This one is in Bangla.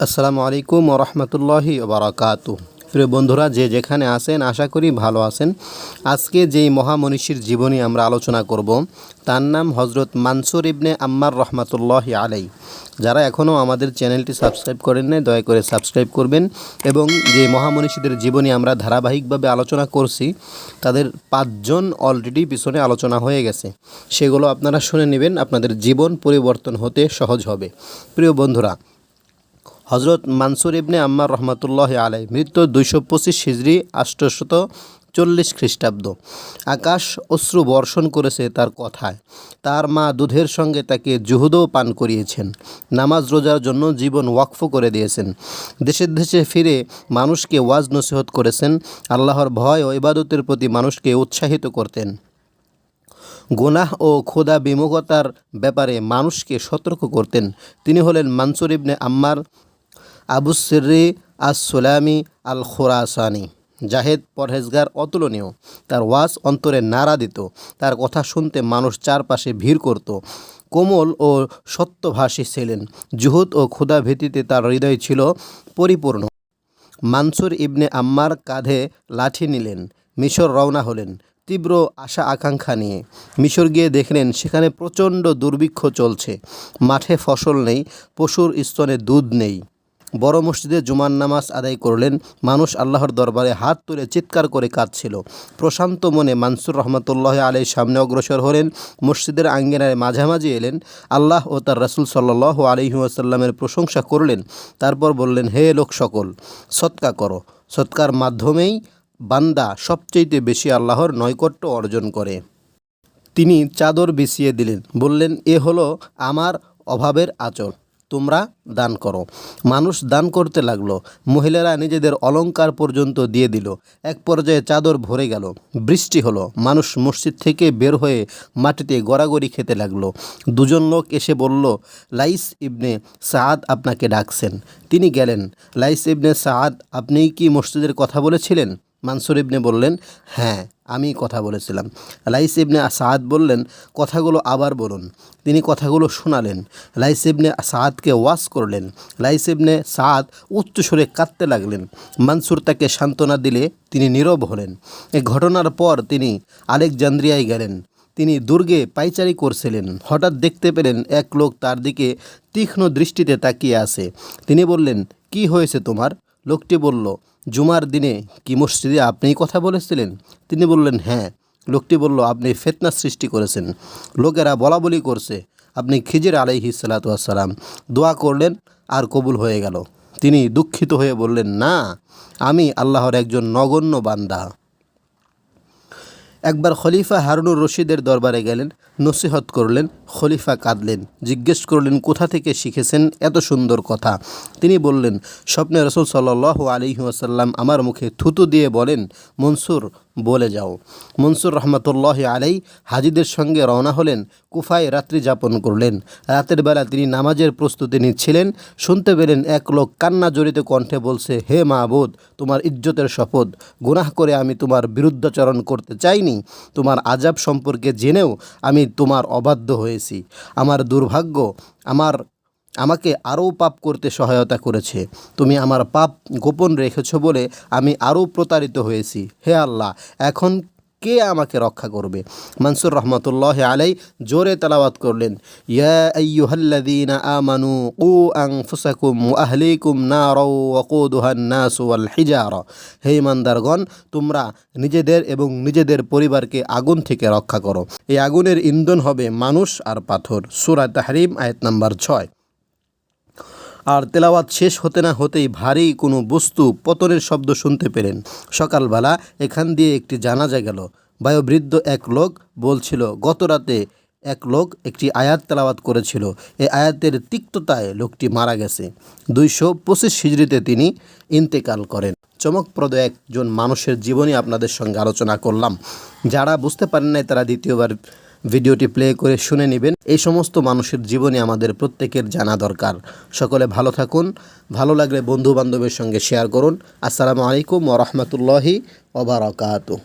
আসসালামু আলাইকুম ওরহমতুল্লাহি বারাকাতু প্রিয় বন্ধুরা, যে যেখানে আছেন, আশা করি ভালো আছেন। আজকে যেই মহামনীষীর জীবনী আমরা আলোচনা করব, তার নাম হজরত মানসুর ইবনে আম্মার রহমতুল্লাহি আলাই যারা এখনও আমাদের চ্যানেলটি সাবস্ক্রাইব করেন নাই, দয়া করে সাবস্ক্রাইব করবেন এবং যে মহামনীষীদের জীবনী আমরা ধারাবাহিকভাবে আলোচনা করছি, তাদের পাঁচজন অলরেডি পিছনে আলোচনা হয়ে গেছে। সেগুলো আপনারা শুনে নেবেন, আপনাদের জীবন পরিবর্তন হতে সহজ হবে। প্রিয় বন্ধুরা হজরত মানসুর ইবনে আম্মার রহমতুল্লাহ আলাই মৃত্যু দুইশো পঁচিশ হিজড়ি আষ্টশত চল্লিশ খ্রিস্টাব্দ। আকাশ অশ্রু বর্ষণ করেছে তার কথায়। তার মা দুধের সঙ্গে তাকে জুহুদও পান করিয়েছেন। নামাজ রোজার জন্য জীবন ওয়াকফ করে দিয়েছেন। দেশের দেশে ফিরে মানুষকে ওয়াজ নসিহত করেছেন। আল্লাহর ভয় ও ইবাদতের প্রতি মানুষকে উৎসাহিত করতেন। গোনাহ ও খোদা বিমুখতার ব্যাপারে মানুষকে সতর্ক করতেন। তিনি হলেন মানসুর ইবনে আম্মার আবু সির্রি আস সুলামি আল খোরাসানি জাহেদ পরহেজগার অতুলনীয়। তার ওয়াজ অন্তরে নাড়া দিত। তার কথা শুনতে মানুষ চারপাশে ভিড় করত। কোমল ও সত্যভাষী ছিলেন। জুহুদ ও ক্ষুদা ভীতিতে তার হৃদয় ছিল পরিপূর্ণ। মানসুর ইবনে আম্মার কাঁধে লাঠি নিলেন। মিশর রওনা হলেন। তীব্র আশা আকাঙ্ক্ষা নিয়ে। মিশর গিয়ে দেখলেন সেখানে প্রচণ্ড দুর্ভিক্ষ চলছে। মাঠে ফসল নেই, পশুর স্তনে দুধ নেই। বড় মসজিদে জুমার নামাজ আদায় করলেন। মানুষ আল্লাহর দরবারে হাত তুলে চিৎকার করে কাঁদছিল। প্রশান্ত মনে মানসুর রহমতুল্লাহ আলীর সামনে অগ্রসর হলেন। মসজিদের আঙ্গিনায় মাঝামাঝি এলেন। আল্লাহ ও তার রাসুল সাল্লাহ আলিহাসাল্লামের প্রশংসা করলেন। তারপর বললেন, হে লোক সকল, সৎকা করো। সৎকার মাধ্যমেই বান্দা সবচেয়ে বেশি আল্লাহর নৈকট্য অর্জন করে। তিনি চাদর বিছিয়ে দিলেন। বললেন, এ হলো আমার অভাবের আচর তোমরা দান করো। মানুষ দান করতে লাগল। মহিলারা নিজেদের অলঙ্কার পর্যন্ত দিয়ে দিল। এক পর্যায়ে চাদর ভরে গেল। বৃষ্টি হলো। মানুষ মসজিদ থেকে বের হয়ে মাটিতে গড়াগড়ি খেতে লাগল। দুজন লোক এসে বলল, লাইস ইবনে সাদ আপনাকে ডাকছেন। তিনি গেলেন। লাইস ইবনে সাদ আপনি কি মসজিদের কথা বলেছিলেন? মানসুর ইবনে বললেন হ্যাঁ। আমি কথা বলেছিলাম। লাইস ইবনে সাদ বললেন, কথাগুলো আবার বলুন। তিনি কথাগুলো শোনালেন। লাইস ইবনে সাদকে ওয়াশ করলেন। লাইস ইবনে সাদ উচ্চস্বরে কাঁদতে লাগলেন। মানসুর তাকে সান্ত্বনা দিলে তিনি নীরব হলেন। এ ঘটনার পর তিনি আলেকজান্দ্রিয়ায় গেলেন। তিনি দুর্গে পাইচারি করছিলেন। হঠাৎ দেখতে পেলেন এক লোক তার দিকে তীক্ষ্ণ দৃষ্টিতে তাকিয়ে আছে। তিনি বললেন, কি হয়েছে তোমার? লোকটি বলল জুমার দিনে কি মসজিদে আপনিই কথা বলেছিলেন? তিনি বললেন হ্যাঁ। লোকটি বলল, আপনি ফেতনা সৃষ্টি করেছেন। লোকেরা বলা বলি করছে, আপনি খিজির আলাইহি সালাতাম দোয়া করলেন, আর কবুল হয়ে গেল। তিনি দুঃখিত হয়ে বললেন, না, আমি আল্লাহর একজন নগণ্য বান্দা। একবার খলিফা হারুনুর রশিদের দরবারে গেলেন, নসিহত করলেন খলিফা কাঁদলেন, জিজ্ঞেস করলেন, কোথা থেকে শিখেছেন এত সুন্দর কথা? তিনি বললেন, স্বপ্নে রসুল সাল্লাহ আলী আসাল্লাম আমার মুখে থুতু দিয়ে বলেন, মনসুর, বলে যাও মনসুর রহমতুল্লাহ আলাই হাজিদের সঙ্গে রওনা হলেন, কুফায় রাত্রি যাপন করলেন। রাতের বেলা তিনি নামাজের প্রস্তুতি নিচ্ছিলেন, শুনতে পেলেন এক লোক কান্না জড়িত কণ্ঠে বলছে, হে মাহবুদ, তোমার ইজ্জতের শপথ। গুনাহ করে আমি তোমার বিরুদ্ধাচরণ করতে চাইনি। তোমার আজাব সম্পর্কে জেনেও আমি তোমার অবাধ্য হয়েছি আমার দুর্ভাগ্য, আমার, আমাকে আরও পাপ করতে সহায়তা করেছে। তুমি আমার পাপ গোপন রেখেছ বলে আমি আরও প্রতারিত হয়েছি। হে আল্লাহ, এখন কে আমাকে রক্ষা করবে? মানসুর রহমতুল্লাহ আলাই জোরে তালাবাত করলেন, ইয়া আমানু কু ওয়া আহলিকুম ওয়াল হিজারা। হে ইমানদারগণ, তোমরা নিজেদের এবং নিজেদের পরিবারকে আগুন থেকে রক্ষা করো। এই আগুনের ইন্ধন হবে মানুষ আর পাথর। সূরা তাহরিম, আয়াত নাম্বার ছয়। আর তেলাওয়াত শেষ হতে না হতেই ভারী কোনো বস্তু পতনের শব্দ শুনতে পেলেন। সকালবেলা এখান দিয়ে একটি জানাজা গেল। বায়ুবৃদ্ধ এক লোক বলছিল, গত রাতে এক লোক একটি আয়াত তেলাওয়াত করেছিল। এই আয়াতের তিক্ততায় লোকটি মারা গেছে। দুইশো পঁচিশ হিজড়িতে তিনি ইন্তেকাল করেন। চমকপ্রদ একজন মানুষের জীবনী আপনাদের সঙ্গে আলোচনা করলাম। যারা বুঝতে পারেন নাই তারা দ্বিতীয়বার ভিডিওটি প্লে করে শুনে নেবেন। এই সমস্ত মানুষের জীবনে আমাদের প্রত্যেকের জানা দরকার। সকলে ভালো থাকুন। ভালো লাগলে বন্ধু বান্ধবের সঙ্গে শেয়ার করুন। আসসালামু আলাইকুম ওরহমতুল্লাহি ওবরাকাতু